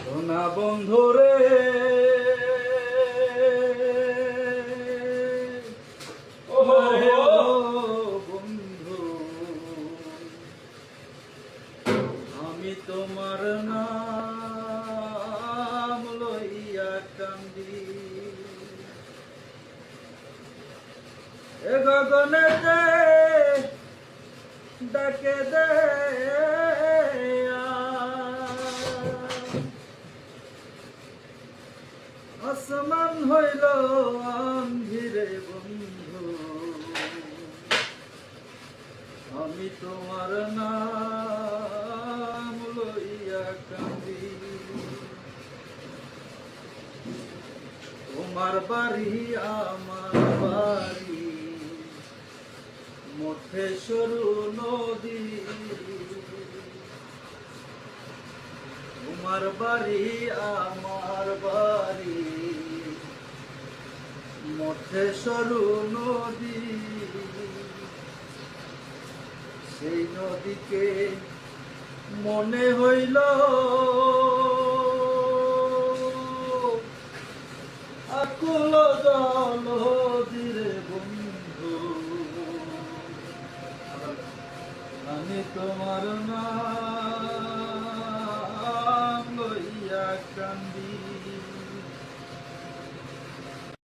সোনা বন্ধুরে ও বন্ধু। আমি তোমার নাম লইয়া কান্দি। গগনেতে ডাকে দে। আসমান হইল আন্ধিরে বন্ধু। আমি তোমার নাম লইয়া কান্দি তোমার বাড়ি, আমার বাড়ি। মঠে সরু নদী। তোমার বাড়ি, আমার বাড়ি। মঠে সরু নদী। সেই নদীকে মনে হইল আকুল জল দিরে বন্ধু। আমি তোমার নাম লইয়া কান্দি।